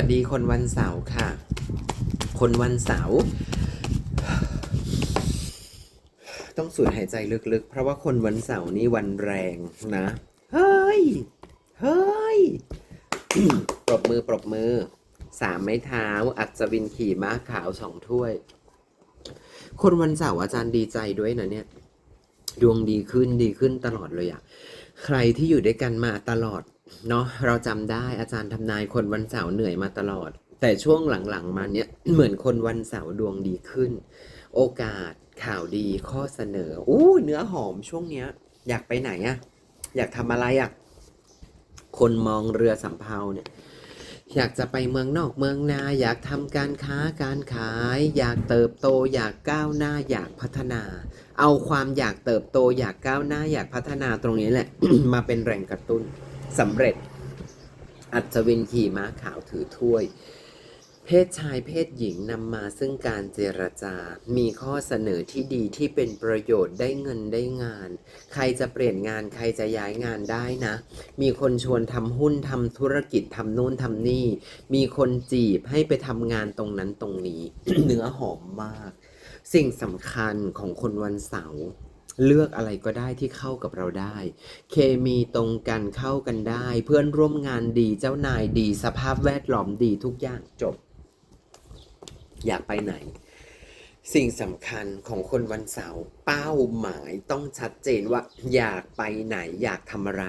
วัสดีคนวันเสาร์ค่ะ คนวันเสาร์ต้องสูดหายใจลึกๆ เพราะว่าคนวันเสาร์นี่วันแรงนะ เฮ้ย เฮ้ย ปรบมือปรบมือ สามไม้เท้า อัศวินขี่ม้าขาวสองถ้วย คนวันเสาร์อาจารย์ดีใจด้วยนะเนี่ย ดวงดีขึ้นดีขึ้นตลอดเลยอะใครที่อยู่ด้วยกันมาตลอด เนาะเราจำได้อาจารย์ทำนายคนวันเสาร์เหนื่อยมาตลอด แต่ช่วงหลังๆมาเนี้ยเหมือนคนวันเสาร์ดวงดีขึ้น โอกาสข่าวดีข้อเสนออู้เนื้อหอมช่วงเนี้ย อยากไปไหนอะอยากทำอะไรอะคนมองเรือสำเภาเนี่ยอยากจะไปเมืองนอกเมืองนา อยากทำการค้าการขาย อยากเติบโต อยากก้าวหน้า อยากพัฒนา เอาความอยากเติบโต อยากก้าวหน้า อยากพัฒนาตรงนี้แหละ มาเป็นแรงกระตุ้น สำเร็จ อัศวินขี่ม้าขาวถือถ้วย เพศชายเพศหญิงนำมาซึ่งการเจรจา มีข้อเสนอที่ดีที่เป็นประโยชน์ได้เงินได้งาน ใครจะเปลี่ยนงานใครจะย้ายงานได้นะ มีคนชวนทำหุ้นทำธุรกิจทำนู่นทำนี่ มีคนจีบให้ไปทำงานตรงนั้นตรงนี้ เนื้อหอมมาก สิ่งสำคัญของคนวันเสาร์ เลือกอะไรก็ได้ที่เข้ากับเราได้ เคมีตรงกันเข้ากันได้ เพื่อนร่วมงานดีเจ้านายดี สภาพแวดล้อมดีทุกอย่างจบ อยากไปไหน สิ่งสำคัญของคนวันเสาร์เป้าหมายต้องชัดเจนว่า อยากไปไหนอยากทำอะไร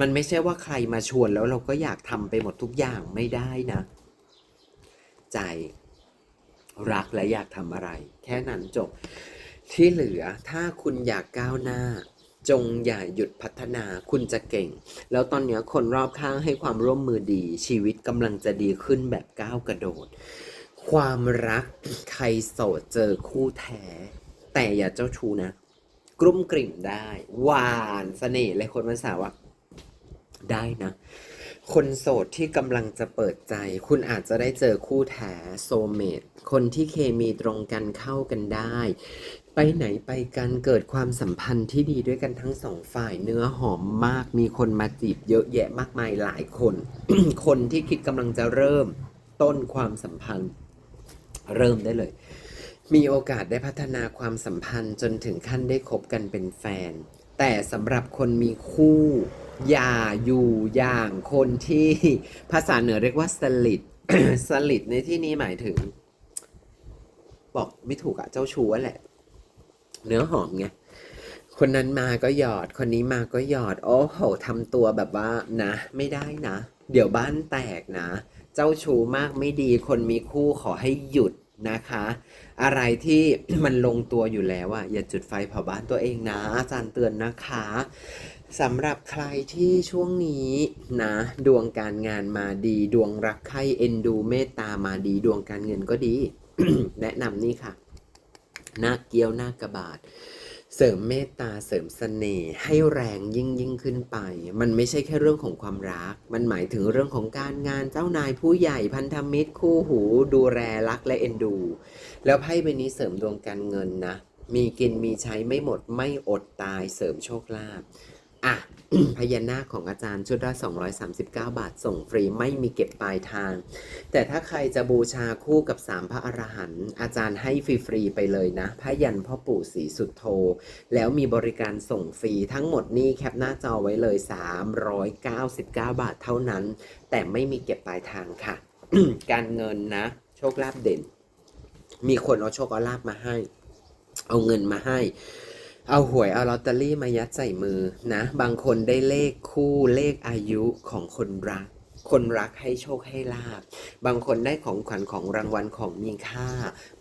มันไม่ใช่ว่าใครมาชวนแล้วเราก็อยากทำไปหมดทุกอย่างไม่ได้นะ ใจรักและอยากทำอะไร แค่นั้นจบ ที่เหลือถ้าคุณอยากก้าวหน้า จงอย่าหยุดพัฒนาคุณจะเก่ง แล้วตอนนี้คนรอบข้างให้ความร่วมมือดี ชีวิตกำลังจะดีขึ้นแบบก้าวกระโดด ความรักใครโสดเจอคู่แท้ แต่อย่าเจ้าชู้นะ กลุ้มกลิ่มได้ หวานเสน่ห์เลยคนวันสาร์อะได้นะ คนโสดที่กำลังจะเปิดใจ คุณอาจจะได้เจอคู่แท้โซเมตคนที่เคมีตรงกันเข้ากันได้ ไปไหนไปกันเกิดความสัมพันธ์ที่ดีด้วยกันทั้งสองฝ่ายเนื้อหอมมาก มีคนมาจีบเยอะแยะมากมายหลายคน คนที่คิดกำลังจะเริ่มต้นความสัมพันธ์ เริ่มได้เลย มีโอกาสได้พัฒนาความสัมพันธ์จนถึงขั้นได้คบกันเป็นแฟน แต่สำหรับคนมีคู่อย่าอยู่อย่างคนที่ภาษาเหนือเรียกว่าสลิดสลิดในที่นี้หมายถึง บอกไม่ถูกอะเจ้าชู้แหละ เนื้อหอมไงคนนั้นมาก็หยอด คนนี้มาก็หยอด โอ้โหทำตัวแบบว่านะ ไม่ได้นะ เดี๋ยวบ้านแตกนะ เจ้าชู้มากไม่ดี คนมีคู่ขอให้หยุดนะคะ อะไรที่มันลงตัวอยู่แล้วอะอย่าจุดไฟเผาบ้านตัวเองนะ อาจารย์เตือนนะคะสำหรับใครที่ช่วงนี้นะ ดวงการงานมาดี ดวงรักใคร่เอ็นดูเมตตามาดี ดวงการเงินก็ดี แนะนำนี่ค่ะ หน้าเกี้ยวหน้ากระบาด เสริมเมตตาเสริมเสน่ห์ให้แรงยิ่งยิ่งขึ้นไป มันไม่ใช่แค่เรื่องของความรัก มันหมายถึงเรื่องของการงานเจ้านายผู้ใหญ่พันธมิตรคู่หู ดูแลรักและเอ็นดู แล้วไพ่ใบนี้เสริมดวงการเงินนะ มีกินมีใช้ไม่หมดไม่อดตายเสริมโชคลาภ อะพญานาคของอาจารย์ชุดละ239 บาทส่งฟรีไม่มีเก็บปลายทาง แต่ถ้าใครจะบูชาคู่กับสามพระอรหันต์อาจารย์ให้ฟรีๆไปเลยนะพระยันพ่อปู่ศรีสุดโท แล้วมีบริการส่งฟรีทั้งหมดนี่แคปหน้าจอไว้เลย 399 บาทเท่านั้น แต่ไม่มีเก็บปลายทางค่ะ การเงินนะ โชคลาภเด่น มีคนเอาโชคเอาลาภมาให้ เอาเงินมาให้ เอาหวยเอาลอตเตอรี่มายัดใส่มือนะ บางคนได้เลขคู่เลขอายุของคนรัก คนรักให้โชคให้ลาบ บางคนได้ของขวัญของรางวัลของมีค่า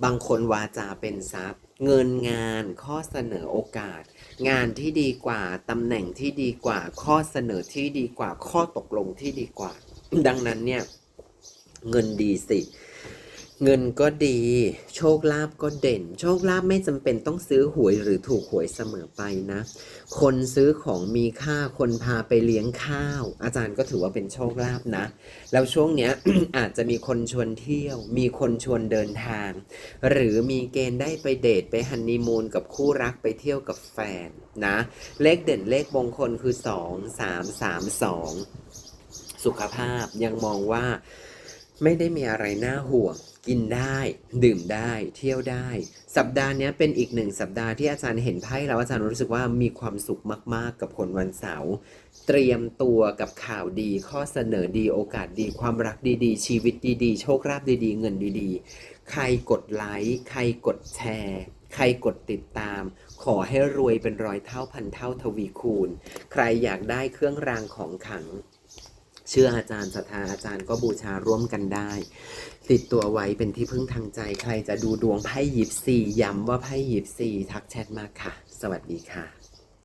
บางคนวาจาเป็นทรัพย์ เงินงานข้อเสนอโอกาส งานที่ดีกว่าตำแหน่งที่ดีกว่า ข้อเสนอที่ดีกว่าข้อตกลงที่ดีกว่า ดังนั้นเนี่ย เงินดีสิ เงินก็ดี โชคลาภก็เด่น โชคลาภไม่จำเป็นต้องซื้อหวยหรือถูกหวยเสมอไปนะ คนซื้อของมีค่าคนพาไปเลี้ยงข้าว อาจารย์ก็ถือว่าเป็นโชคลาภนะ แล้วช่วงเนี้ย อาจจะมีคนชวนเที่ยว มีคนชวนเดินทาง หรือมีเกณฑ์ได้ไปเดทไปฮันนีมูนกับคู่รักไปเที่ยวกับแฟนนะ เลขเด่นเลขมงคลคือ2 3 3 2สุขภาพยังมองว่าไม่ได้มีอะไรน่าห่วง กินได้ดื่มได้เที่ยวได้ สัปดาห์นี้เป็นอีกหนึ่งสัปดาห์ที่อาจารย์เห็นไพ่แล้วอาจารย์รู้สึกว่ามีความสุขมาก ๆ กับคนวันเสาร์เตรียมตัวกับข่าวดี ข้อเสนอดีโอกาสดีความรักดีๆ ชีวิตดีๆ โชคลาภดีๆ เงินดีๆ ใครกดไลค์ใครกดแชร์ใครกดติดตาม ขอให้รวยเป็นร้อยเท่าพันเท่าทวีคูณ ใครอยากได้เครื่องรางของขลัง เชื่ออาจารย์ศรัทธาอาจารย์ก็บูชาร่วมกันได้ ติดตัวไว้เป็นที่พึ่งทางใจใครจะดูดวงไพ่ยิบสี่ย้ำว่าไพ่ยิบสี่ทักแชทมาค่ะ สวัสดีค่ะ